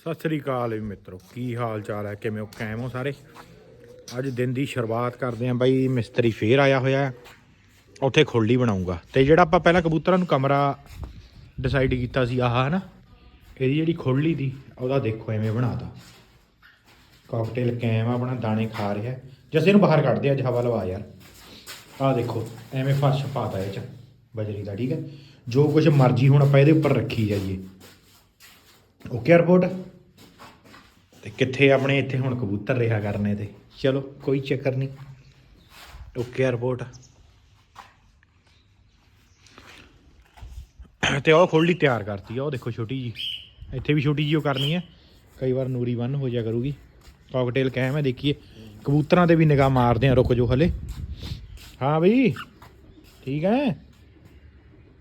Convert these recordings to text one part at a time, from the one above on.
ਸਤਿ ਸ੍ਰੀ ਅਕਾਲ ਜੀ ਮਿੱਤਰੋ, ਕੀ ਹਾਲ ਚਾਲ ਹੈ? ਕਿਵੇਂ ਹੋ? ਕਾਇਮ ਹੋ ਸਾਰੇ? ਅੱਜ ਦਿਨ ਦੀ ਸ਼ੁਰੂਆਤ ਕਰਦੇ ਆਂ ਬਾਈ, ਮਿਸਤਰੀ ਫੇਰ ਆਇਆ ਹੋਇਆ ਉੱਥੇ ਖੁਰਲੀ ਬਣਾਉਂਗਾ ਤੇ ਜਿਹੜਾ ਆਪਾਂ ਪਹਿਲਾਂ ਕਬੂਤਰਾਂ ਨੂੰ ਕਮਰਾ ਡਿਸਾਈਡ ਕੀਤਾ ਸੀ, ਆਹ ਹਨਾ, ਇਹਦੀ ਜਿਹੜੀ ਖੁਰਲੀ ਦੀ, ਉਹਦਾ ਦੇਖੋ ਐਵੇਂ ਬਣਾਤਾ ਕਾਕਟੇਲ ਕੈਮ ਆਪਣਾ ਦਾਣੇ ਖਾ ਰਿਹਾ ਜਸ ਇਹਨੂੰ ਬਾਹਰ ਕੱਢਦੇ ਅੱਜ ਹਵਾ ਲਵਾ ਯਾਰ। ਆਹ ਦੇਖੋ, ਐਵੇਂ ਫਰਸ਼ ਪਾਤਾ ਇਹ ਚ, ਬਜਰੀ ਦਾ, ਠੀਕ ਹੈ? ਜੋ ਕੁਝ ਮਰਜ਼ੀ ਹੁਣ ਆਪਾਂ ਇਹਦੇ ਉੱਪਰ ਰੱਖੀ ਜਾਈਏ। ਓਕੇ ਰਿਪੋਰਟ ਤੇ ਕਿੱਥੇ ਆਪਣੇ ਇੱਥੇ ਹੁਣ ਕਬੂਤਰ ਰਿਹਾ ਕਰਨੇ ਤੇ? ਚਲੋ, ਕੋਈ ਚੱਕਰ ਨਹੀਂ। ਓਕੇ ਰਿਪੋਰਟ ਤੇ ਉਹ ਖੋਲ੍ਹੀ ਤਿਆਰ ਕਰਤੀ ਆ, ਉਹ ਦੇਖੋ ਛੋਟੀ ਜੀ ਇੱਥੇ ਵੀ ਛੋਟੀ ਜੀ ਉਹ ਕਰਨੀ ਹੈ ਕਈ ਵਾਰ ਨੂਰੀ ਬੰਨ ਹੋ ਜਾ ਕਰੂਗੀ। ਕਾਕਟੇਲ ਕਹਿ ਮੈਂ ਦੇਖੀਏ। ਕਬੂਤਰਾਂ ਤੇ ਵੀ ਨਿਗਾਹ ਮਾਰਦੇ ਆ, ਰੁਕ ਜੋ ਹਲੇ। ਹਾਂ ਬਈ, ਠੀਕ ਹੈ।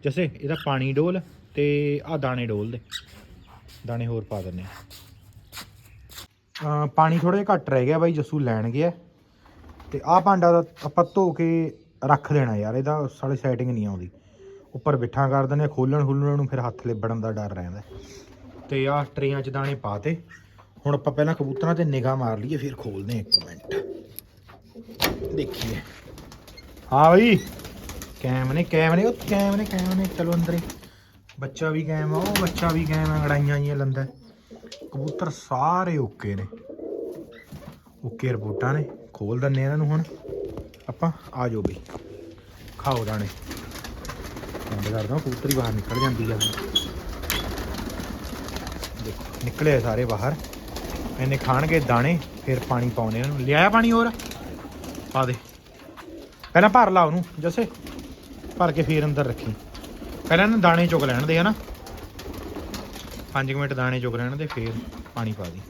ਜੈਸੇ, ਇਹਦਾ ਪਾਣੀ ਡੋਲ ਤੇ ਆ ਦਾਣੇ ਡੋਲ ਦੇ। ਦਾਣੇ ਹੋਰ ਪਾ ਦਿੰਨੇ ਆ ਪਾਣੀ ਥੋੜਾ ਜਿਹਾ ਘੱਟ ਰਹਿ ਗਿਆ ਬਾਈ, ਜੱਸੂ ਲੈਣ ਗਿਆ। ਤੇ ਆਹ ਭਾਂਡਾ ਦਾ ਆਪਾਂ ਧੋ ਕੇ ਰੱਖ ਦੇਣਾ ਯਾਰ, ਇਹਦਾ ਸਾਡੇ ਸੈਟਿੰਗ ਨਹੀਂ ਆਉਂਦੀ ਉੱਪਰ ਬਿਠਾ ਕਰ ਦਿੰਦੇ ਖੋਲਣ ਖੁੱਲਣ ਨੂੰ ਫਿਰ ਹੱਥ ਲਿਬੜਨ ਦਾ ਡਰ ਰਹਿੰਦਾ। ਤੇ ਆਹ ਟਰੇਆਂ 'ਚ ਦਾਣੇ ਪਾਤੇ ਹੁਣ ਆਪਾਂ ਪਹਿਲਾਂ ਕਬੂਤਰਾਂ ਤੇ ਨਿਗਾਹ ਮਾਰ ਲਈਏ, ਫਿਰ ਖੋਲਦੇ ਹਾਂ ਇੱਕ ਮਿੰਟ। ਦੇਖੀਏ। ਹਾਂ ਬਈ, ਕੈਮ ਨੇ ਕੈਮ ਨੇ, ਉਹ ਕੈਮ ਨੇ ਕੈਮ ਨੇ, ਚਲੋ ਅੰਦਰ ਹੀ। ਬੱਚਾ ਵੀ ਕੈਮ ਆ, ਉਹ ਬੱਚਾ ਵੀ ਕੈਮ ਆ ਗੜਾਈਆਂ ਜੀਆਂ ਲੰਦਾ। ਕਬੂਤਰ ਸਾਰੇ ਓਕੇ ਨੇ। ਓਕੇ ਰਿਪੋਰਟਾਂ ਨੇ, ਖੋਲ ਦਿੰਨੇ ਇਹਨਾਂ ਨੂੰ ਹੁਣ। ਆਪਾਂ, ਆ ਜਾਓ ਬਈ। ਖਾਓ ਦਾਣੇ। ਬੰਦ ਕਰਦਾ ਕਬੂਤਰ ਬਾਹਰ ਨਿਕਲ ਜਾਂਦੀ ਆ ਦੇਖੋ, ਨਿਕਲੇ ਸਾਰੇ ਬਾਹਰ। ਇਹਨੇ ਖਾਣਗੇ ਦਾਣੇ, ਫਿਰ ਪਾਣੀ ਪਾਉਣੇ ਇਹਨਾਂ। ਨੂੰ ਲਿਆਇਆ ਪਾਣੀ ਹੋਰ? ਪਾ ਦੇ। ਪਹਿਲਾਂ ਭਰ ਲਾ ਉਹਨੂੰ, ਜਸੇ। ਭਰ ਕੇ ਫੇਰ ਅੰਦਰ ਰੱਖੀ। ਪਹਿਲਾਂ ਇਹਨਾਂ ਦਾਣੇ ਚੁਗ ਲੈਣ ਦੇ ਹਨਾ? 5 ਮਿੰਟ ਦਾਣੇ ਚੁਗ ਲੈਣ ਦੇ ਫੇਰ ਪਾਣੀ ਪਾ ਦੀ।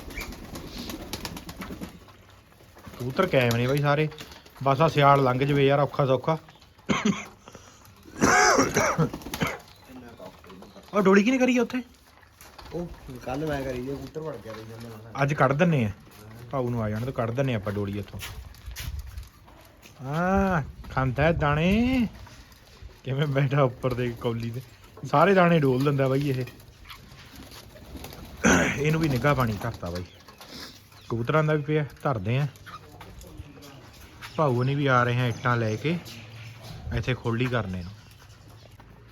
ਕਬੂਤਰ ਕਾਇਮ ਨੇ ਬਾਈ ਸਾਰੇ। ਬਸ ਆ ਸਿਆਲ ਲੰਘ ਜਵੇ ਯਾਰ ਔਖਾ ਸੌਖਾ। ਉਹ ਡੋਲੀ ਕੀ ਨਹੀਂ ਕਰੀ ਉੱਥੇ? ਉਹ ਕੱਲ ਮੈਂ ਕਰੀ ਜੇ ਕਬੂਤਰ ਵੜ ਗਿਆ ਜਾਂਦਾ ਅੱਜ ਕੱਢ ਦਿੰਨੇ ਆ। ਭਾਊ ਨੂੰ ਆ ਜਾਣ ਤੋਂ ਕੱਢ ਦਿੰਨੇ ਆਪਾਂ ਡੋਲੀ ਇੱਥੋਂ ਆ ਖਾਂਦਾ ਦਾਣੇ। ਕਿਵੇਂ ਬੈਠਾ ਉੱਪਰ ਦੇ ਕੌਲੀ ਦੇ ਸਾਰੇ ਦਾਣੇ ਡੋਲ ਦਿੰਦਾ ਬਾਈ ਇਹ। ਇਹਨੂੰ ਵੀ ਨਿੱਘਾ ਪਾਣੀ ਧਰਤਾ ਬਾਈ। ਕਬੂਤਰਾਂ ਦਾ ਵੀ ਪਿਆ ਧਰਦੇ ਆ। ਭਾਊ ਨਹੀਂ ਵੀ ਆ ਰਹੇ ਆ ਇੱਟਾਂ ਲੈ ਕੇ। ਇੱਥੇ ਖੋਲੀ ਕਰਨੇ ਨੂੰ।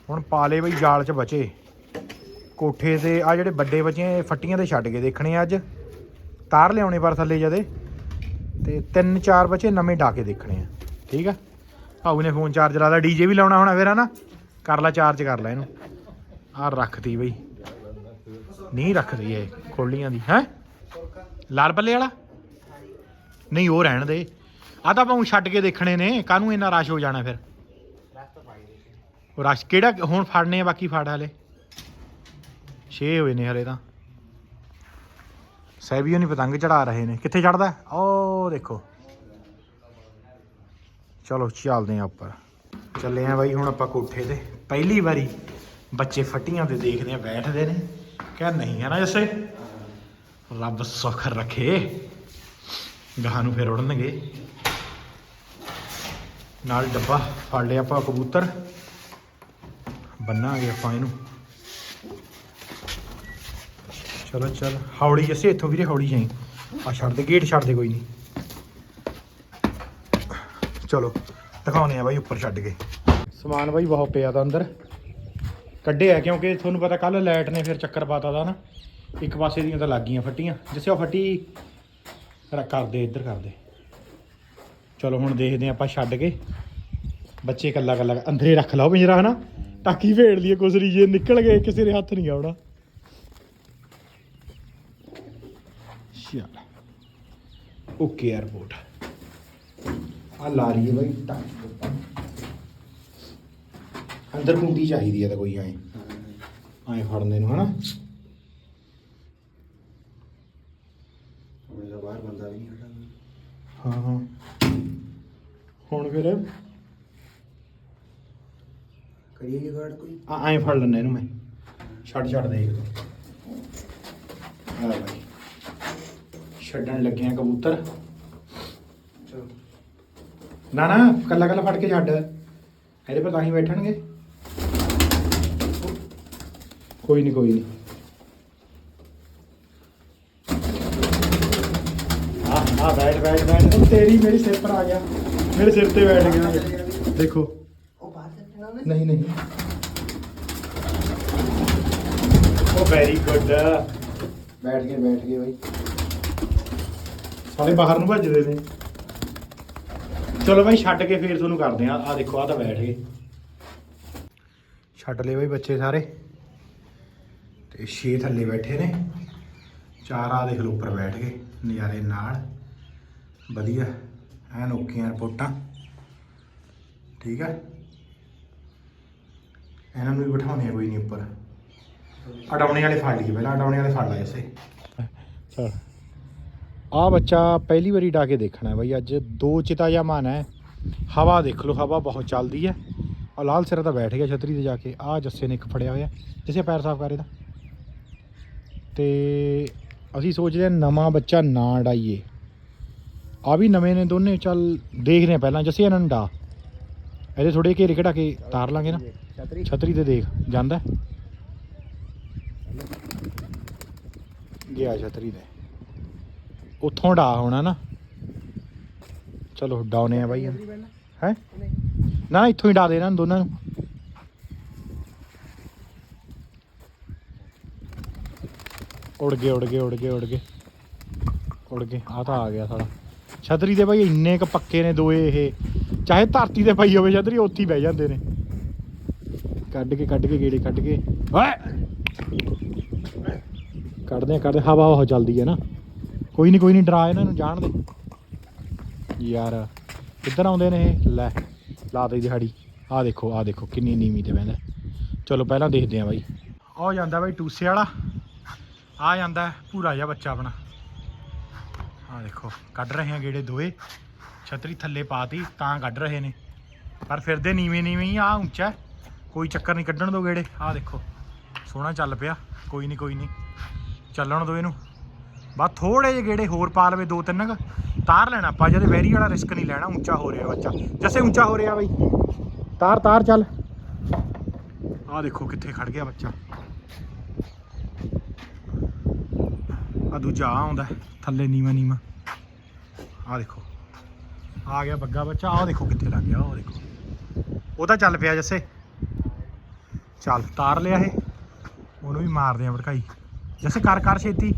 ਹੁਣ ਪਾਲੇ ਬਈ ਜਾਲ 'ਚ ਬਚੇ। ਕੋਠੇ ਤੇ ਆ ਜਿਹੜੇ ਵੱਡੇ ਬੱਚੇ ਆ, ਫੱਟੀਆਂ ਤੇ ਛੱਡ ਕੇ ਦੇਖਣੇ ਆ ਅੱਜ। ਤਾਰ ਲਿਆਉਣੇ ਪਰ ਥੱਲੇ ਜਦੇ। ਤੇ ਤਿੰਨ ਚਾਰ ਬੱਚੇ ਨਵੇਂ ਡਾਕੇ ਦੇਖਣੇ ਆ। ਠੀਕ ਆ? ਭਾਊ ਨੇ ਫੋਨ ਚਾਰਜ ਲਾਦਾ ਡੀਜੇ ਵੀ ਲਾਉਣਾ ਹੋਣਾ ਫਿਰ ਹਨਾ। ਕਰ ਲੈ ਚਾਰਜ ਕਰ ਲੈ ਇਹਨੂੰ। ਆ ਰੱਖਤੀ ਬਈ। ਨਹੀਂ ਰੱਖਦੀ ਇਹ, ਖੋਲੀਆਂ ਦੀ, ਹੈ? ਲਾਲ ਪੱਲੇ ਵਾਲਾ? ਨਹੀਂ, ਉਹ ਰਹਿਣ ਦੇ। ਆ ਤਾਂ ਭਾਊ ਛੱਡ ਕੇ ਦੇਖਣੇ ਨੇ, ਕਾਹਨੂੰ ਇੰਨਾ ਰਸ਼ ਹੋ ਜਾਣਾ ਫਿਰ? ਉਹ ਰਸ਼ ਕਿਹੜਾ, ਹੁਣ ਫੜਨੇ ਆ, ਬਾਕੀ ਫੜ ਹਲੇ। 6 ਹੋਏ ਨੇ ਹਲੇ ਤਾਂ। ਸੈਬੀਓ ਨਹੀਂ ਪਤੰਗ ਚੜਾ ਰਹੇ ਨੇ। ਕਿੱਥੇ ਚੜਦਾ? ਉਹ ਦੇਖੋ। ਚਲੋ ਚੱਲਦੇ ਆ ਉੱਪਰ। ਚੱਲੇ ਆ ਬਾਈ ਹੁਣ ਆਪਾਂ ਕੋਠੇ ਤੇ। ਪਹਿਲੀ ਵਾਰੀ ਬੱਚੇ ਫੱਟੀਆਂ ਤੇ ਦੇਖਦੇ ਆ, ਬੈਠਦੇ ਨੇ। ਕਿਆ ਨਹੀਂ ਹੈ ਨਾ ਜੱਸੇ? ਰੱਬ ਸੁੱਖ ਰੱਖੇ। ਗਾਹਾਂ ਨੂੰ ਫਿਰ ਉੜਨਗੇ। ਨਾਲ ਡੱਬਾ ਫੜ ਲਿਆ ਆਪਾਂ ਕਬੂਤਰ। ਬੰਨਾਂਗੇ ਆਪਾਂ ਇਹਨੂੰ। ਚਲੋ ਚਲ। ਹੌਲੀ ਜੱਸੇ, ਇੱਥੋਂ ਵੀਰੇ ਹੌਲੀ ਜਾਈ। ਆ ਛੱਡ ਦੇ, ਗੇਟ ਛੱਡ ਦੇ, ਕੋਈ ਨਹੀਂ। ਚਲੋ ਦਿਖਾਉਨੇ ਆ ਬਾਈ ਉੱਪਰ ਛੱਡ ਕੇ। ਸਮਾਨ ਬਾਈ ਬਹੁਤ ਪਿਆ ਤਾਂ ਅੰਦਰ। ਕੱਢਿਆ ਕਿਉਂਕਿ ਤੁਹਾਨੂੰ ਪਤਾ ਕੱਲ ਲਾਈਟ ਨੇ ਫਿਰ ਚੱਕਰ ਪਾਤਾ ਦਾ ਨਾ। ਇੱਕ ਪਾਸੇ ਦੀਆਂ ਤਾਂ ਲੱਗ ਗਈਆਂ ਫੱਟੀਆਂ। ਜਿਸੇ ਉਹ ਫੱਟੀ ਕਰਦੇ, ਇੱਧਰ ਕਰਦੇ। ਚਲੋ, ਹੁਣ ਦੇਖਦੇ ਹਾਂ ਆਪਾਂ ਛੱਡ ਕੇ। ਬੱਚੇ ਕੱਲਾ ਕੱਲਾ ਅੰਦਰੇ ਰੱਖ ਲਾਓ ਪਿੰਜਰਾ, ਹਨਾ? ਕੀ ਭੇੜ ਲਈਏ ਗੁਜ਼ਰੀ ਜੇ ਨਿਕਲ ਗਏ, ਕਿਸੇ ਦੇ ਹੱਥ ਨਹੀਂ ਆਉਣਾ। ਚੱਲ ਓਕੇ 에어ਪੋਰਟ ਆ ਲਾ ਰਹੀ ਹੈ ਬਾਈ ਟਾਕੀ ਅੰਦਰ ਕੁੰਡੀ ਚਾਹੀਦੀ ਹੈ ਤਾਂ ਕੋਈ ਐ। ਐ ਫੜਨੇ ਨੂੰ ਹਨਾ? ਹੁਣ ਦਾ ਬਾਹਰ ਬੰਦਾ ਵੀ ਨਹੀਂ ਖੜਾ। ਹਾਂ ਹਾਂ। ਹੁਣ ਫਿਰ ਕਰੀਏ ਜੀ ਗਾਰਡ ਕੋਈ? ਆ ਐ ਫੜ ਲੈਣਾ ਇਹਨੂੰ ਮੈਂ। ਛੱਡ ਛੱਡ ਦੇ ਇੱਕ ਆ ਬਾਈ। ਛੱਡਣ ਲੱਗਿਆ ਕਬੂਤਰ। ਨਾ ਨਾ ਕੱਲਾ ਕੱਲਾ ਫੜ ਕੇ ਛੱਡ। ਇਹਦੇ ਪਰ ਤਾਂ ਹੀ ਬੈਠਣਗੇ। ਕੋਈ ਨਹੀਂ ਕੋਈ ਨਹੀਂ ਆ ਬੈਠ ਬੈਠ ਬੈਠ। ਉਹ ਤੇਰੀ ਮੇਰੀ ਸਿਰ ਪਰ ਆ ਗਿਆ। ਮੇਰੇ ਸਿਰ ਤੇ ਬੈਠ ਗਿਆ। ਦੇਖੋ। ਉਹ ਬਾਹਰ ਉਹਨੇ? ਨਹੀਂ ਨਹੀਂ। ਉਹ ਵੈਰੀ ਗੁੱਡ ਬੈਠ ਗਏ ਬੈਠ ਗਏ ਬਾਈ। ਸਾਰੇ ਬਾਹਰ ਨੂੰ ਭੱਜਦੇ ਨੇ। ਚਲੋ ਬਾਈ ਛੱਡ ਕੇ ਫੇਰ ਤੁਹਾਨੂੰ ਕਰਦੇ ਆ। ਆ ਦੇਖੋ ਆ ਤਾਂ ਬੈਠ ਗਏ। ਛੱਡ ਲਏ ਬਾਈ ਬੱਚੇ ਸਾਰੇ। ਤੇ ਛੇ ਥੱਲੇ ਬੈਠੇ ਨੇ। ਚਾਰ ਆ ਦੇਖ ਲਓ ਉੱਪਰ ਬੈਠ ਗਏ ਨਜ਼ਾਰੇ ਨਾਲ। ਵਧੀਆ ਐਨ ਓਕੀਆਂ ਰਿਪੋਰਟਾਂ। ਠੀਕ ਹੈ ਇਹਨਾਂ ਨੂੰ ਵੀ ਬਿਠਾਉਣੇ ਆ ਕੋਈ ਨਹੀਂ ਉੱਪਰ। ਅਡਾਉਣੇ ਵਾਲੇ ਫੜ ਲਈਏ ਪਹਿਲਾਂ ਅਡਾਉਣੇ ਵਾਲੇ ਫੜ ਲਾ ਇਸੇ। ਚਲ ਆ ਬੱਚਾ ਪਹਿਲੀ ਵਾਰੀ ਡਾ ਕੇ ਦੇਖਣਾ ਹੈ ਬਈ ਅੱਜ ਦੋ ਚਿਤਾ ਜਾਂ ਮਨ ਹੈ। ਹਵਾ ਦੇਖ ਲਓ ਹਵਾ ਬਹੁਤ ਚੱਲਦੀ ਹੈ। ਆ ਲਾਲ ਸਿਰ ਤਾਂ ਬੈਠ ਗਿਆ ਛਤਰੀ ਤੇ ਜਾ ਕੇ ਆ ਜੱਸੇ ਨੇ ਇੱਕ ਫੜਿਆ ਹੋਇਆ। ਜਿਸੇ ਪੈਰ ਸਾਫ਼ ਕਰ ਇਹਦਾ। ਤੇ ਅਸੀਂ ਸੋਚਦੇ ਹਾਂ ਨਵਾਂ ਬੱਚਾ ਨਾ ਡਾਈਏ। ਆ ਵੀ ਨਵੇਂ ਨੇ ਦੋਨੇ ਚੱਲ ਦੇਖਦੇ ਹਾਂ ਪਹਿਲਾਂ ਜੱਸੇ ਇਹਨਾਂ ਨੂੰ ਡਾ। ਇਹਦੇ ਥੋੜੇ ਘੇਰੇ ਘਟਾ ਕੇ ਤਾਰ ਲਾਂਗੇ ਨਾ। ਛਤਰੀ? ਤੇ ਦੇਖ ਜਾਂਦਾ? ਗਿਆ ਛਤਰੀ ਤੇ। ਉੱਥੋਂ ਡਾ ਹੋਣਾ ਨਾ। ਚਲੋ ਡਾਉਨੇ ਆ ਬਾਈ ਹੈ? ਨਾ, ਇੱਥੋਂ ਹੀ ਡਾ ਦੇਣਾ ਦੋਨਾਂ ਨੂੰ। ਉੜ ਗਏ ਉੜ ਗਏ ਉੜ ਗਏ ਉੜ ਗਏ। ਉੜ ਗਏ। ਆ ਤਾਂ ਆ ਗਿਆ ਸਾਲਾ। ਛਤਰੀ ਦੇ ਬਾਈ ਇੰਨੇ ਕ ਪੱਕੇ ਨੇ ਦੋਏ ਇਹ। ਚਾਹੇ ਧਰਤੀ ਤੇ ਪਈ ਹੋਵੇ ਛਤਰੀ, ਉੱਥੇ ਹੀ ਬਹਿ ਜਾਂਦੇ ਨੇ। ਕੱਢ ਕੇ ਕੱਢ ਕੇ ਗੇੜੇ, ਕੱਢ ਕੇ। ਓਏ! ਕੱਢਦੇ ਆ, ਕੱਢਦੇ ਹਵਾ ਬਹੁਤ ਚੱਲਦੀ ਹੈ ਨਾ। ਕੋਈ ਨਹੀਂ ਕੋਈ ਨਹੀਂ ਡਰਾ ਇਹਨਾਂ ਨੂੰ, ਜਾਣ ਦੇ। ਯਾਰ, ਕਿੱਧਰ ਆਉਂਦੇ ਨੇ ਇਹ? ਲੈ, ਲਾ ਦੇ ਦਿਹਾੜੀ। ਆਹ ਦੇਖੋ ਆਹ ਦੇਖੋ, ਕਿੰਨੀ ਨੀਵੀਂ ਤੇ ਬਹਿੰਦਾ ਚਲੋ, ਪਹਿਲਾਂ ਦੇਖਦੇ ਆ ਬਾਈ। ਆਹ ਜਾਂਦਾ ਬਾਈ ਟੂਸੇ ਵਾਲਾ। ਆ ਜਾਂਦਾ ਪੂਰਾ ਜਿਹਾ ਬੱਚਾ ਆਪਣਾ। ਆਹ ਦੇਖੋ, ਕੱਢ ਰਹੇ ਆ ਗੇੜੇ ਦੋਏ। ਛਤਰੀ ਥੱਲੇ ਪਾਤੀ, ਤਾਂ ਕੱਢ ਰਹੇ ਨੇ। ਪਰ ਫਿਰਦੇ ਨੀਵੇਂ ਨੀਵੇਂ ਹੀ ਆ ਉੱਚਾ ਕੋਈ ਚੱਕਰ ਨਹੀਂ ਕੱਢਣ ਦੋ ਗੇੜੇ। ਆਹ ਦੇਖੋ, ਸੋਹਣਾ ਚੱਲ ਪਿਆ। ਕੋਈ ਨਹੀਂ ਕੋਈ ਨਹੀਂ ਚੱਲਣ ਦੋ ਇਹਨੂੰ। ਬਸ ਥੋੜੇ ਜਿਹੇ ਗੇੜੇ ਹੋਰ ਪਾ ਲਵੇ ਦੋ ਤਿੰਨ ਕੁ, ਤਾਰ ਲੈਣਾ ਆਪਾਂ, ਜਦੇ ਵੈਰੀ ਵਾਲਾ ਰਿਸਕ ਨਹੀਂ ਲੈਣਾ, ਉੱਚਾ ਹੋ ਰਿਹਾ ਬੱਚਾ। ਜਸੇ ਉੱਚਾ ਹੋ ਰਿਹਾ ਬਾਈ। ਤਾਰ ਤਾਰ ਚੱਲ। ਆਹ ਦੇਖੋ ਕਿੱਥੇ ਖੜ ਗਿਆ ਬੱਚਾ। ਆ ਦੂਜਾ ਆਹ ਆਉਂਦਾ, ਥੱਲੇ ਨੀਵਾ ਨੀਵਾ। ਆਹ ਦੇਖੋ। ਆ ਗਿਆ ਬੱਗਾ ਬੱਚਾ, ਆਹ ਦੇਖੋ ਕਿੱਥੇ ਲੱਗ ਗਿਆ ਉਹ ਦੇਖੋ। ਉਹ ਤਾਂ ਚੱਲ ਪਿਆ ਜੱਸੇ। ਚੱਲ, ਤਾਰ ਲਿਆ ਇਹ। ਉਹਨੂੰ ਵੀ ਮਾਰਦੇ ਆ ਭੜਕਾਈ। ਜੱਸੇ ਕਰ ਕਰ ਛੇਤੀ।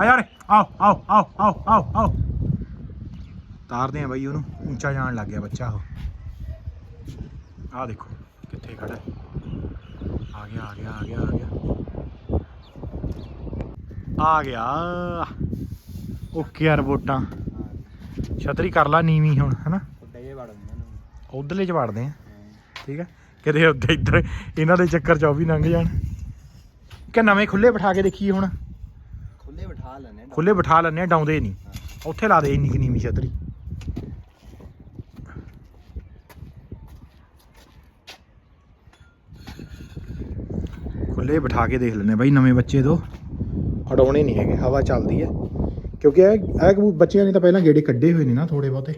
ਆ ਯਾਰ, ਆਓ ਆਓ ਆਓ ਆਓ ਆਓ ਆਓ। ਤਾਰਦੇ ਆ ਬਾਈ ਉਹਨੂੰ, ਉੱਚਾ ਜਾਣ ਲੱਗ ਗਿਆ ਬੱਚਾ ਉਹ। ਆਹ ਦੇਖੋ, ਕਿੱਥੇ ਖੜਾ ਆ ਗਿਆ ਆ ਗਿਆ ਆ ਗਿਆ ਆ ਗਿਆ। ਆ ਗਿਆ। ਓਕੇ ਯਾਰ ਵੋਟਾਂ। ਛਤਰੀ ਕਰ ਲਾ ਨੀਵੀਂ ਹੁਣ, ਹਨਾ? ਉਧਰਲੇ ਚ ਵੜਦੇ ਆ। ਠੀਕ ਹੈ ਕਿਤੇ ਉੱਧਰ, ਇੱਧਰ, ਇਹਨਾਂ ਦੇ ਚੱਕਰ ਚ ਉਹ ਵੀ ਲੰਘ ਜਾਣ। ਕਿ ਨਵੇਂ ਖੁੱਲੇ ਬਿਠਾ ਕੇ ਦੇਖੀਏ ਹੁਣ। ਖੁੱਲੇ ਬਿਠਾ ਲੈਣੇ ਆ, ਡਾਉਂਦੇ ਨਹੀਂ। ਉੱਥੇ ਲਾ ਦੇ ਇੰਨੀ ਕੁ ਨੀਵੀਂ ਛਤਰੀ। ਖੁੱਲੇ ਬਿਠਾ ਕੇ ਦੇਖ ਲੈਣੇ ਬਾਈ, ਨਵੇਂ ਬੱਚੇ ਤੋਂ। ਅਡਾਉਣੇ ਨਹੀਂ ਹੈਗੇ, ਹਵਾ ਚੱਲਦੀ ਹੈ। ਕਿਉਂਕਿ ਇਹ ਇਹ ਬੱਚਿਆਂ ਨੇ ਤਾਂ ਪਹਿਲਾਂ ਗੇੜੇ ਕੱਢੇ ਹੋਏ ਨੇ ਨਾ ਥੋੜੇ ਬਹੁਤੇ।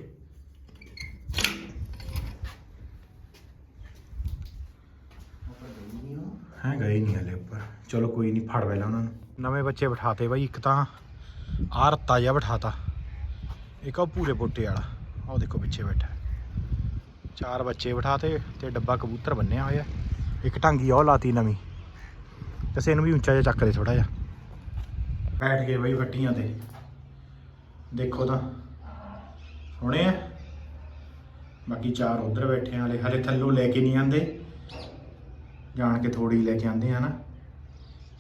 ਹੈ, ਗਏ ਨਹੀਂ ਹਲੇ ਉੱਪਰ। ਚਲੋ ਕੋਈ ਨਹੀਂ, ਫੜ ਪਹਿਲਾਂ ਉਹਨਾਂ ਨੂੰ। ਨਵੇਂ ਬੱਚੇ ਬਿਠਾਤੇ ਬਾਈ, ਇੱਕ ਤਾਂ ਆਹ ਰੱਤਾ ਜਿਹਾ ਬਿਠਾਤਾ। ਇੱਕ ਉਹ ਪੂਰੇ ਬੋਟੇ ਵਾਲਾ ਆਹ ਦੇਖੋ ਪਿੱਛੇ ਬੈਠਾ। ਚਾਰ ਬੱਚੇ ਬਿਠਾਤੇ ਤੇ ਡੱਬਾ ਕਬੂਤਰ ਬੰਨਿਆ ਹੋਇਆ। ਇੱਕ ਢਾਂਗੀ ਉਹ ਲਾਤੀ ਨਵੀਂ। ਕਿਸੇ ਨੂੰ ਵੀ ਉੱਚਾ ਜਿਹਾ ਚੱਕ ਦੇ ਥੋੜਾ ਜਿਹਾ। ਬੈਠ ਗਏ ਬਈ ਵੱਟੀਆਂ ਤੇ। ਦੇਖੋ ਤਾਂ। ਸੋਹਣੇ ਆ? ਬਾਕੀ ਚਾਰ ਉਧਰ ਬੈਠੇ ਵਾਲੇ ਹਲੇ ਥੱਲੋਂ ਲੈ ਕੇ ਨਹੀਂ ਆਂਦੇ। ਜਾਣ ਕੇ ਥੋੜੀ ਲੈ ਕੇ ਆਂਦੇ ਆ ਨਾ।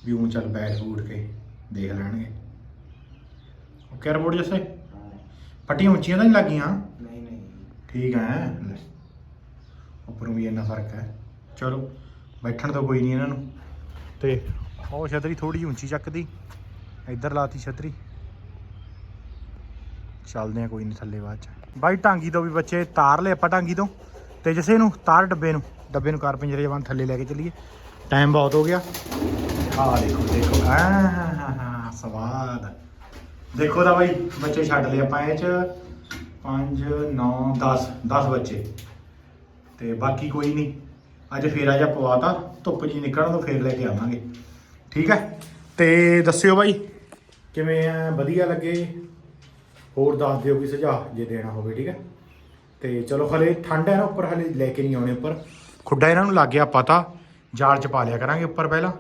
ਵੀ ਉਹ ਚੱਲ ਬੈਠ ਬੂਠ ਕੇ ਦੇਖ ਲੈਣਗੇ। Okay report ਜੱਸੇ? ਫੱਟੀਆਂ ਉੱਚੀਆਂ ਤਾਂ ਨਹੀਂ ਲੱਗੀਆਂ? ਨਹੀਂ ਨਹੀਂ। ਠੀਕ ਹੈ। ਲੈ। ਉੱਪਰੋਂ ਵੀ ਇੰਨਾ ਫ਼ਰਕ ਹੈ। ਚਲੋ ਬੈਠਣ ਤੋਂ ਕੋਈ ਨਹੀਂ ਇਹਨਾਂ ਨੂੰ। ਤੇ ਉਹ ਛਤਰੀ ਥੋੜੀ ਉੱਚੀ ਚੱਕਦੀ। ਇੱਧਰ ਲਾਤੀ ਛਤਰੀ। ਚੱਲਦੇ ਆ ਕੋਈ ਨਹੀਂ ਥੱਲੇ ਬਾਅਦ ਚ। ਬਾਈ ਟਾਂਗੀ ਤੋਂ ਵੀ ਬੱਚੇ ਤਾਰ ਲਏ ਆਪਾਂ ਟਾਂਗੀ ਤੋਂ। ਤੇ ਜਿਸੇ ਨੂੰ ਤਾਰ ਡੱਬੇ ਨੂੰ। ਡੱਬੇ ਨੂੰ ਕਾਰ ਪਿੰਜਰੇ ਜਵਾਨ ਥੱਲੇ ਲੈ ਕੇ ਚੱਲੀਏ। ਟਾਈਮ ਬਹੁਤ ਹੋ ਗਿਆ। ਆਹ ਦੇਖੋ ਦੇਖੋ। ਆਹ ਸਵਾਦ। ਦੇਖੋ ਤਾਂ ਬਾਈ, ਬੱਚੇ ਛੱਡ ਲਏ ਆਪਾਂ ਇਹ ਚ। 5 9 10 10 ਬੱਚੇ। ਤੇ ਬਾਕੀ ਕੋਈ ਨਹੀਂ। ਅੱਜ ਫੇਰਾ ਜਾਂ ਪਵਾਤਾ ਧੁੱਪ ਜੀ ਨਿਕਲਣ ਤੋਂ ਫੇਰ ਲੈ ਕੇ ਆਵਾਂਗੇ। ਠੀਕ ਹੈ? ਤੇ ਦੱਸਿਓ ਬਾਈ, ਕਿਵੇਂ ਆ? ਵਧੀਆ ਲੱਗੇ? ਹੋਰ ਦੱਸ ਦਿਓ ਕੋਈ ਸੁਝਾਅ, ਜੇ ਦੇਣਾ ਹੋਵੇ, ਠੀਕ ਹੈ? ਤੇ ਚਲੋ ਹਲੇ ਠੰਡ ਹੈ ਨਾ ਉੱਪਰ, ਹਲੇ ਲੈ ਕੇ ਨਹੀਂ ਆਉਣੇ ਉੱਪਰ। ਖੁੱਡਾ ਇਹਨਾਂ ਨੂੰ ਲੱਗ ਗਿਆ ਪਤਾ ਜਾਲ ਚ ਪਾ ਲਿਆ ਕਰਾਂਗੇ ਉੱਪਰ ਪਹਿਲਾਂ।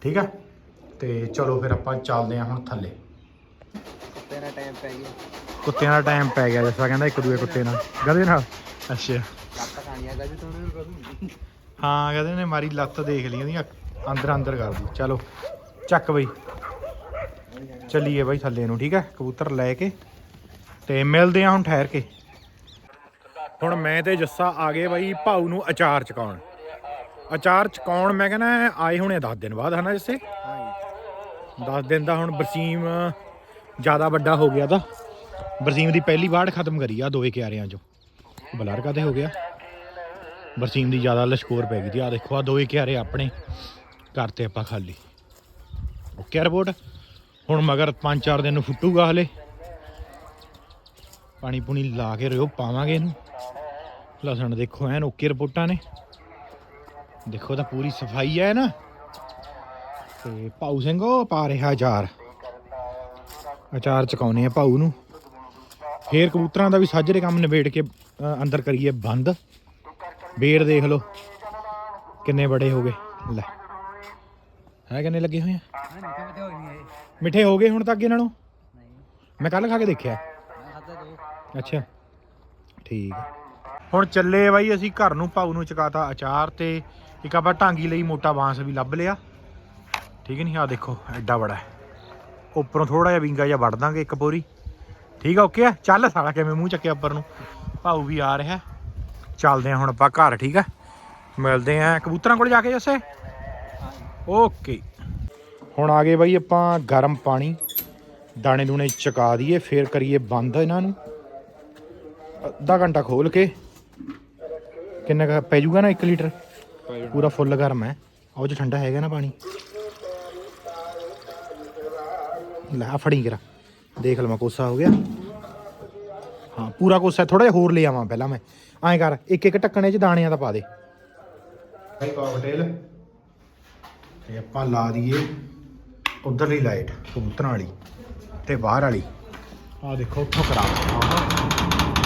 ਠੀਕ ਹੈ? ਤੇ ਚਲੋ ਫਿਰ ਆਪਾਂ ਚੱਲਦੇ ਹਾਂ ਹੁਣ ਥੱਲੇ। ਟਾਈਮ ਪੈ ਗਿਆ। ਕੁੱਤਿਆਂ ਦਾ ਟਾਈਮ ਪੈ ਗਿਆ ਜਿਸ ਕਹਿੰਦਾ ਇੱਕ ਦੂਏ ਕੁੱਤੇ ਨਾਲ। ਗਧੇ ਨਾਲ? ਅੱਛਾ। ਕੱਟ ਖਾਣੀਆਂ ਗਾ ਜੀ ਤੁਹਾਨੂੰ ਕਰੂ ਹਾਂ ਕਹਿੰਦੇ ਨੇ ਮਾਰੀ ਲੱਤ ਦੇਖ ਲਈ ਉਹਦੀ ਅੰਦਰ ਅੰਦਰ ਕਰਦੀ ਚਲੋ ਚੱਕ ਬਈ। ਚੱਲੀਏ ਬਈ ਥੱਲੇ ਨੂੰ ਠੀਕ ਹੈ? ਕਬੂਤਰ ਲੈ ਕੇ ਤੇ ਮਿਲਦੇ ਆ ਹੁਣ ਠਹਿਰ ਕੇ। ਹੁਣ ਮੈਂ ਤੇ ਜੱਸਾ ਆ ਗਏ ਬਾਈ ਭਾਊ ਨੂੰ ਅਚਾਰ ਚਕਾਉਣ। ਅਚਾਰ ਚਕਾਉਣ ਮੈਂ ਕਹਿੰਦਾ ਆਏ ਹੁਣੇ 10 ਦਿਨ ਬਾਅਦ ਹਨਾ ਜੱਸੇ? ਹਾਂ 10 ਦਿਨ ਦਾ ਹੁਣ ਬਰਸੀਮ ਜ਼ਿਆਦਾ ਵੱਡਾ ਹੋ ਗਿਆ ਤਾਂ ਬਰਸੀਮ ਦੀ ਪਹਿਲੀ ਵਾੜ ਖਤਮ ਕਰੀ ਆ ਦੋਏ ਕਿਆਰਿਆਂ ਚੋਂ। ਬਲਰ ਕਾਤੇ ਹੋ ਗਿਆ? ਬਰਸੀਮ ਦੀ ਜ਼ਿਆਦਾ ਲਸ਼ਕੋਰ ਪੈ ਗਈ ਦੀ ਆ ਦੇਖੋ ਆ ਦੋਏ ਕਿਆਰੇ ਆਪਣੇ ਕਰਤੇ ਆਪਾਂ ਖਾਲੀ। ਓਕੇ ਰਿਪੋਰਟ ਹੁਣ ਮਗਰ 5-4 ਦਿਨ ਨੂੰ ਫੁੱਟੂਗਾ ਹਲੇ। ਪਾਣੀ ਪੂਣੀ ਲਾ ਕੇ ਰਿਓ, ਪਾਵਾਂਗੇ ਇਹਨੂੰ। ਲਸਣ ਦੇਖੋ, ਐਨ ਓਕੇ ਰਿਪੋਰਟਾਂ ਨੇ। ਦੇਖੋ ਤਾਂ ਪੂਰੀ ਸਫ਼ਾਈ ਹੈ ਨਾ। ਤੇ ਭਾਊ ਸਿੰਘ, ਉਹ ਪਾ ਰਿਹਾ ਅਚਾਰ। ਅਚਾਰ ਚਕਾਉਨੇ ਆ ਭਾਊ ਨੂੰ। ਫੇਰ ਕਬੂਤਰਾਂ ਦਾ ਵੀ ਸਾਜਰੇ ਕੰਮ ਨਿਬੇੜ ਕੇ ਅੰਦਰ ਕਰੀਏ ਬੰਦ। ਬੇਰ ਦੇਖ ਲਓ, ਕਿੰਨੇ ਬੜੇ ਹੋ ਗਏ। ਲੈ, ਹੈ ਕਿੰਨੇ ਲੱਗੇ ਹੋਏ ਆ? ਮਿੱਠੇ ਹੋ ਗਏ ਹੁਣ ਤਾਂ ਇਹਨਾਂ ਨੂੰ? ਮੈਂ ਕੱਲ ਖਾ ਕੇ ਦੇਖਿਆ। ਅੱਛਾ, ਠੀਕ ਹੁਣ ਚੱਲੇ ਬਾਈ, ਅਸੀਂ ਘਰ ਨੂੰ ਭਾਊ ਨੂੰ ਚਕਾਤਾ ਅਚਾਰ ਤੇ, ਇੱਕ ਆਪਾਂ ਢਾਂਗੀ ਲਈ ਮੋਟਾ ਬਾਂਸ ਵੀ ਲੱਭ ਲਿਆ। ਠੀਕ ਹੈ ਨਹੀਂ ਆ ਦੇਖੋ, ਐਡਾ ਬੜਾ ਹੈ। ਉੱਪਰੋਂ ਥੋੜਾ ਜਿਹਾ ਵਿੰਗਾ ਜਿਹਾ ਵੜ ਦਾਂਗੇ ਇੱਕ ਪੋਰੀ। ਠੀਕ ਆ ਓਕੇ ਆ? ਚੱਲ ਸਾਲਾ ਕਿਵੇਂ ਮੂੰਹ ਚੱਕਿਆ ਉੱਪਰ ਨੂੰ? ਭਾਊ ਵੀ ਆ ਰਿਹਾ। ਚੱਲਦੇ ਆ ਹੁਣ ਆਪਾਂ ਘਰ ਠੀਕ ਆ? ਮਿਲਦੇ ਆ ਕਬੂਤਰਾਂ ਕੋਲ ਜਾ ਕੇ ਜੱਸੇ? ਓਕੇ ਹੁਣ ਆ ਗਏ ਬਾਈ ਆਪਾਂ ਗਰਮ ਪਾਣੀ। ਦਾਣੇ ਦੂਣੇ ਚਕਾ ਦਈਏ ਫੇਰ ਕਰੀਏ ਬੰਦ ਇਹਨਾਂ ਨੂੰ। ਅੱਧਾ ਘੰਟਾ ਖੋਲ ਕੇ। ਕਿੰਨਾ ਕੁ ਪੈ ਜਾਊਗਾ ਨਾ 1 ਲੀਟਰ? ਪੂਰਾ ਫੁੱਲ ਗਰਮ ਹੈ। ਉਹ ਚ ਠੰਡਾ ਹੈਗਾ ਨਾ ਪਾਣੀ। ਲੈ ਆਹ ਫੜੀ ਕਰਾ। ਦੇਖ ਲਵਾਂ ਕੋਸਾ ਹੋ ਗਿਆ। ਹਾਂ, ਪੂਰਾ ਕੋਸਾ ਥੋੜਾ ਜਿਹਾ ਹੋਰ ਲੈ ਆਵਾਂ ਪਹਿਲਾਂ ਮੈਂ। ਐਂ ਕਰ, ਇੱਕ ਇੱਕ ਢੱਕਣੇ ਚ ਦਾਣਿਆਂ ਦਾ ਪਾ ਦੇ। ਭਾਈ ਕਾਕਟੇਲ ਤੇ ਆਪਾਂ ਲਾ ਦਈਏ ਉਧਰਲੀ ਲਾਈਟ, ਕਬੂਤਰਾਂ ਵਾਲੀ ਤੇ ਬਾਹਰ ਵਾਲੀ। ਆ ਦੇਖੋ, ਉੱਥੋਂ ਕਰਾ।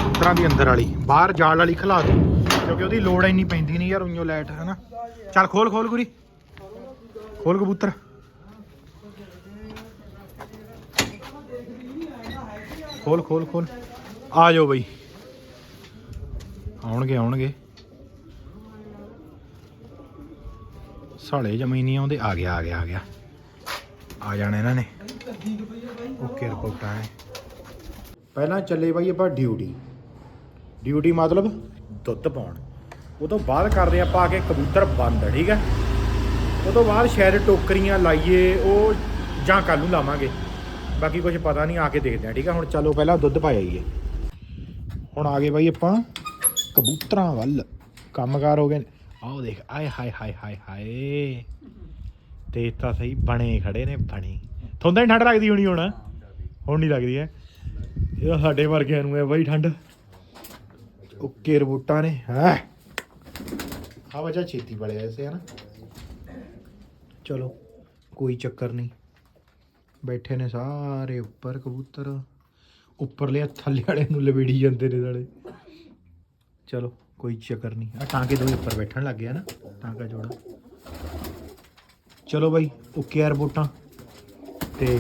ਕਬੂਤਰਾਂ ਦੀ ਅੰਦਰ ਵਾਲੀ, ਬਾਹਰ ਜਾਲ ਵਾਲੀ ਖਿਲਾ ਦੇ। ਕਿਉਂਕਿ ਉਹਦੀ ਲੋੜ ਇੰਨੀ ਪੈਂਦੀ ਨਹੀਂ ਯਾਰ ਉਈਓ ਲਾਈਟ ਹੈ ਨਾ ਚੱਲ ਖੋਲ ਖੋਲ ਗੁਰੀ। ਖੋਲ ਕਬੂਤਰ। ਖੋਲ ਖੋਲ ਖੋਲ। ਆ ਜਾਓ ਬਈ। ਆਉਣਗੇ ਆਉਣਗੇ। ਸਾਲੇ ਜਮੀ ਨਹੀਂ ਆਉਂਦੇ। ਆ ਗਿਆ ਆ ਗਿਆ ਆ ਗਿਆ। ਆ ਜਾਣਾ ਇਹਨਾਂ ਨੇ। ਓਕੇ, ਰਿਪੋਰਟਾਂ ਹੈ ਪਹਿਲਾਂ ਚੱਲੇ ਬਾਈ ਆਪਾਂ ਡਿਊਟੀ। ਡਿਊਟੀ ਮਤਲਬ ਦੁੱਧ ਪਾਉਣ। ਉਹ ਤੋਂ ਬਾਅਦ ਕਰਦੇ ਆਪਾਂ ਆ ਕੇ ਕਬੂਤਰ ਬੰਦ, ਠੀਕ ਹੈ? ਉਹ ਤੋਂ ਬਾਅਦ ਸ਼ਾਇਦ ਟੋਕਰੀਆਂ ਲਾਈਏ, ਉਹ ਜਾਂ ਕੱਲ ਨੂੰ ਲਾਵਾਂਗੇ। ਬਾਕੀ ਕੁਝ ਪਤਾ ਨਹੀਂ, ਆ ਕੇ ਦੇਖਦੇ ਆ ਠੀਕ ਆ? ਹੁਣ ਚਲੋ ਪਹਿਲਾਂ ਦੁੱਧ ਪਾ ਆਈਏ। ਹੁਣ ਆ ਗਏ ਬਾਈ ਆਪਾਂ ਕਬੂਤਰਾਂ ਵੱਲ। ਕੰਮਕਾਰ ਹੋ ਗਏ ਨੇ। ਆਓ ਦੇਖ, ਆਏ, ਹਾਏ ਹਾਏ ਹਾਏ ਹਾਏ। ਤੇ ਤਾਂ ਸਹੀ ਬਣੇ, ਖੜੇ ਨੇ, ਬਣੇ। ਥੋਂਦਾ ਤਾਂ ਠੰਡ ਲੱਗਦੀ ਹੋਣੀ ਹੁਣ? ਹੁਣ ਨਹੀਂ ਲੱਗਦੀ ਹੈ। ਇਹ ਸਾਡੇ ਵਰਗਿਆਂ ਨੂੰ ਹੈ ਬਾਈ ਠੰਡ। ਓਕੇ, ਰਬੂਟਾਂ ਨੇ। ਹੈ। ਹਵਾ ਜਾ ਛੇਤੀ ਬੜੇ ਐਸੇ ਹਨਾ? ਚਲੋ, ਕੋਈ ਚੱਕਰ ਨਹੀਂ। ਬੈਠੇ ਨੇ ਸਾਰੇ ਉੱਪਰ ਕਬੂਤਰ। ਉੱਪਰਲੇ ਥੱਲੇ ਵਾਲੇ ਨੂੰ ਲਵੇੜੀ ਜਾਂਦੇ ਨੇ ਸਾਲੇ। ਚਲੋ, ਕੋਈ ਚੱਕਰ ਨਹੀਂ। ਆ ਟਾਂਕੇ ਦੋਵੇਂ ਉੱਪਰ ਬੈਠਣ ਲੱਗ ਗਿਆ ਨਾ, ਟਾਂਕਾ ਜੋੜਾ। ਚਲੋ ਬਾਈ, ਓਕੇ ਯਾਰ ਵੋਟਾਂ। ਤੇ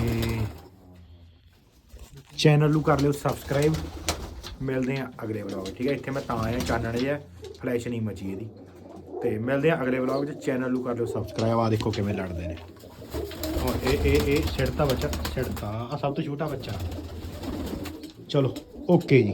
ਚੈਨਲ ਨੂੰ ਕਰ ਲਿਓ ਸਬਸਕ੍ਰਾਈਬ। ਮਿਲਦੇ ਆ ਅਗਲੇ ਵਲੌਗ ਠੀਕ ਹੈ? ਇੱਥੇ ਮੈਂ ਤਾਂ ਆਇਆ, ਚਾਨਣ ਜਿਹਾ, ਫਲੈਸ਼ ਨਹੀਂ ਮਚੀ ਇਹਦੀ। ਤੇ ਮਿਲਦੇ ਆ ਅਗਲੇ ਵਲੌਗ 'ਚ, ਚੈਨਲ ਨੂੰ ਕਰ ਲਿਓ ਸਬਸਕ੍ਰਾਈਬ। ਆ ਦੇਖੋ ਕਿਵੇਂ ਲੜਦੇ ਨੇ। ਇਹ ਇਹ ਇਹ ਛਿੜਤਾ ਬੱਚਾ ਛਿੜਤਾ ਆ ਸਭ ਤੋਂ ਛੋਟਾ ਬੱਚਾ। ਚਲੋ ਓਕੇ ਜੀ।